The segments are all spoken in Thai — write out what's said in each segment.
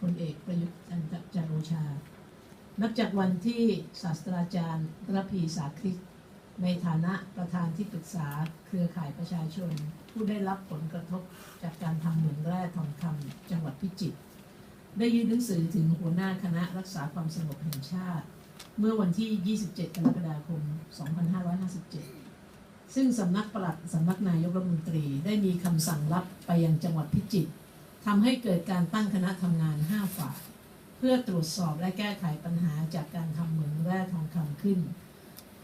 พลเอกประยุทธ์จันทร์จันโอชา นับจากวันที่ศาสตราจารย์ระพีสาคริก ในฐานะประธานที่ปรึกษาเครือข่ายประชาชน ผู้ได้รับผลกระทบจากการทำเหมืองแร่ทองคำจังหวัดพิจิตรได้ยื่นหนังสือถึงหัวหน้าคณะรักษาความสงบแห่งชาติ เมื่อวันที่ 27 กรกฎาคม 2557 ซึ่งสำนักปลัดสำนักนายกรัฐมนตรีได้มีคำสั่งรับไปยังจังหวัดพิจิตร ทำให้เกิดการตั้งคณะทำงาน 5 ฝ่าย เพื่อตรวจสอบและแก้ไขปัญหาจากการทำเหมืองแร่ทองคำขึ้น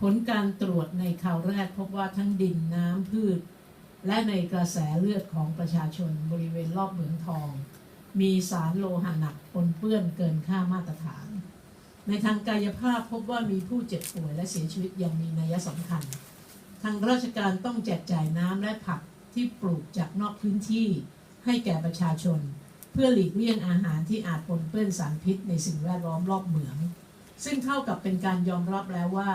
ผลการตรวจในคราวแรกพบว่าทั้งดินน้ำพืช และในกระแสเลือดของประชาชนบริเวณรอบเหมืองทอง มีสารโลหะหนักปนเปื้อนเกินค่ามาตรฐาน ในทางกายภาพพบว่ามีผู้เจ็บป่วยและเสียชีวิตอย่างมีนัยสำคัญ ทางราชการต้องแจกจ่ายน้ำและผักที่ปลูกจากนอกพื้นที่ ให้แก่ประชาชน เพื่อหลีกเลี่ยงอาหารที่อาจปนเปื้อนสารพิษในสิ่งแวดล้อมรอบเหมือง ซึ่งเท่ากับเป็นการยอมรับแล้วว่า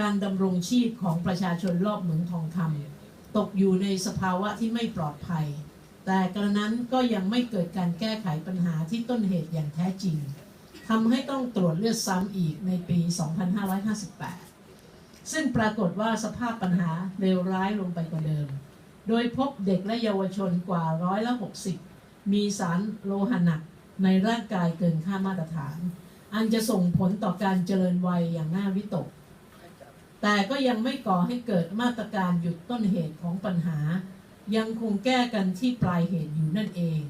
การดำรงชีพของประชาชนรอบเหมืองทองคำตกอยู่ในสภาวะที่ไม่ปลอดภัย แต่กระนั้นก็ยังไม่เกิดการแก้ไขปัญหาที่ต้นเหตุอย่างแท้จริงทำให้ต้องตรวจเลือดซ้ำอีกในปี 2558 ซึ่งปรากฏว่าสภาพปัญหาเลวร้ายลงไปกว่าเดิม โดยพบเด็กและเยาวชนกว่าร้อยละ60 มีสารโลหะหนักในร่างกายเกินค่ามาตรฐาน อันจะส่งผลต่อการเจริญวัยอย่างน่าวิตก แต่ก็ยังไม่ก่อให้เกิดมาตรการหยุดต้นเหตุของปัญหา ยังคงแก้กันที่ปลายเหตุอยู่นั่นเอง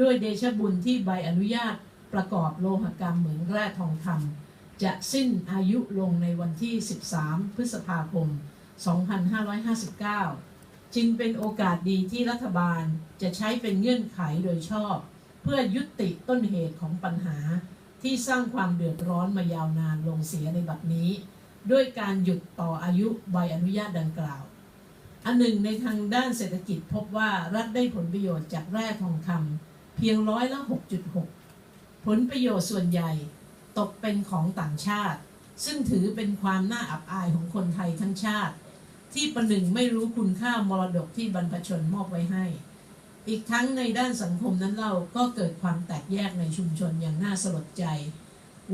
ด้วยเดชะบุญที่ใบอนุญาตประกอบโลหกรรมเหมืองแร่ทองคำจะสิ้นอายุลงในวันที่ 13 พฤษภาคม 2559 จึงเป็นโอกาสดีที่รัฐบาลจะใช้เป็นเงื่อนไขโดยชอบ เพื่อยุติต้นเหตุของปัญหาที่สร้างความเดือดร้อนมายาวนานลงเสียในบัดนี้ ด้วยการหยุดต่ออายุใบอนุญาตดังกล่าว อันหนึ่งในทางด้านเศรษฐกิจพบว่ารัฐได้ผลประโยชน์จากแร่ทองคำเพียงร้อยละ 6.6 ผลประโยชน์ส่วนใหญ่ตกเป็นของต่างชาติ ซึ่งถือเป็นความน่าอับอายของคนไทยทั้งชาติ ที่ประหนึ่งไม่รู้คุณค่ามรดกที่บรรพชนมอบไว้ให้ อีกทั้งในด้านสังคมนั้นเราก็เกิดความแตกแยกในชุมชนอย่างน่าสลดใจ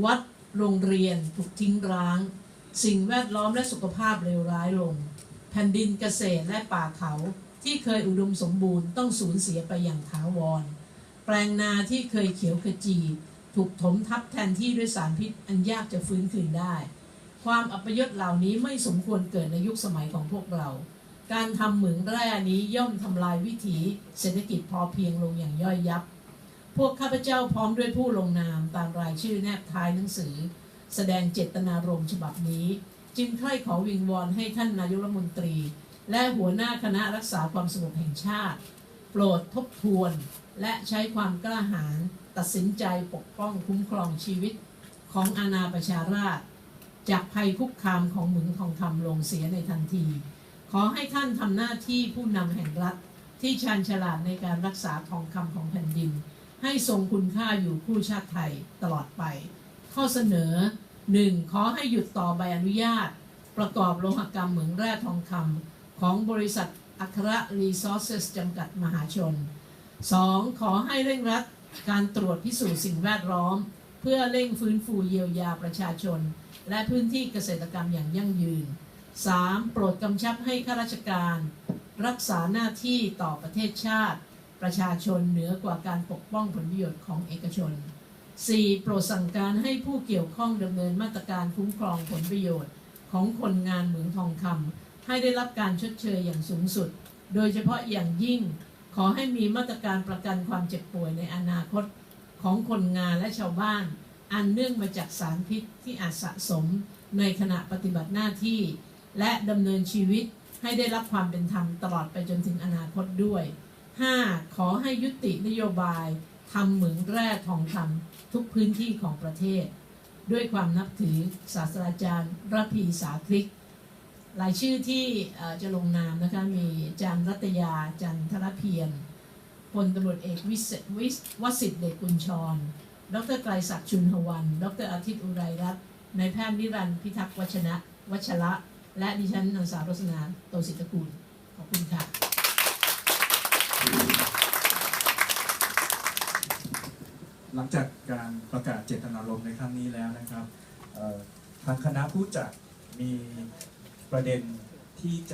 วัดโรงเรียนถูกทิ้งร้าง สิ่งแวดล้อมและสุขภาพเลวร้ายลง แผ่นดินเกษตรและป่าเขาที่เคยอุดมสมบูรณ์ต้องสูญเสียไปอย่างถาวร แปลงนาที่เคยเขียวขจี ถูกถมทับแทนที่ด้วยสารพิษอันยากจะฟื้นคืนได้ ความอัปยศเหล่านี้ไม่สมควรเกิดในยุคสมัยของพวกเรา การทำเหมืองแร่นี้ย่อมทำลายวิถีเศรษฐกิจพอเพียงลงอย่างย่อยยับ พวกข้าพเจ้าพร้อมด้วยผู้ลงนามตามรายชื่อแนบท้ายหนังสือ แสดงเจตนารมณ์ฉบับนี้ จึงใคร่ขอวิงวอนให้ท่านนายกรัฐมนตรี และหัวหน้าคณะรักษาความสงบแห่งชาติ โปรดทบทวน และใช้ความกล้าหาญตัดสินใจปกป้องคุ้มครองชีวิตของอาณาประชาราษฎร์ จากภัยคุกคามของเหมืองทองคำลงเสียในทันที ขอให้ท่านทำหน้าที่ผู้นำแห่งรัฐ ที่ชาญฉลาดในการรักษาทองคำของแผ่นดิน ให้ทรงคุณค่าอยู่คู่ชาติไทยตลอดไป ข้อเสนอ 1. ขอให้หยุดต่อใบอนุญาต ประกอบโลหกรรมเหมืองแร่ทองคำของบริษัทอัครรีซอสเซสจำกัดมหาชน 2. ขอให้เร่งรัดการตรวจพิสูจน์สิ่งแวดล้อม เพื่อเร่งฟื้นฟูเยียวยาประชาชน และพื้นที่เกษตรกรรมอย่างยั่งยืน 3. โปรดกำชับให้ข้าราชการ รักษาหน้าที่ต่อประเทศชาติ ประชาชนเหนือกว่าการปกป้องผลประโยชน์ของเอกชน 4. โปรดสั่งการให้ผู้เกี่ยวข้องดำเนินมาตรการคุ้มครองผลประโยชน์ ของคนงานเหมืองทองคำให้ได้รับการชดเชยอย่างสูงสุด โดยเฉพาะอย่างยิ่ง ขอให้มีมาตรการประกันความเจ็บป่วยในอนาคตของคนงานและชาวบ้าน อันเนื่องมาจากสารพิษที่อาจสะสมในขณะปฏิบัติหน้าที่ และดำเนินชีวิตให้ได้รับความเป็นธรรมตลอดไปจนถึงอนาคตด้วย 5. ขอให้ยุตินโยบายทำเหมืองแร่ทองคำทุกพื้นที่ของประเทศ ด้วยความนับถือศาสตราจารย์ระพีสาคลิกรายชื่อที่จะลงนามนะคะมีจารย์รัตยาจันทรเพียรพลตำรวจเอกวิศวิศวสิทธิ์เดชกุลชร ดรไกรศักดิ์ชุนหวัน ดรอาทิตย์อุไรรัตน์นายแพทย์นิรันดร์พิทักษ์วัชนะวัชระ และดิฉันนางสาวรสนาโตสิทธกุลขอบคุณค่ะ หลังจากการประกาศเจตนารมณ์ในครั้งนี้แล้วนะครับทางคณะผู้จัดมีประเด็นที่จะ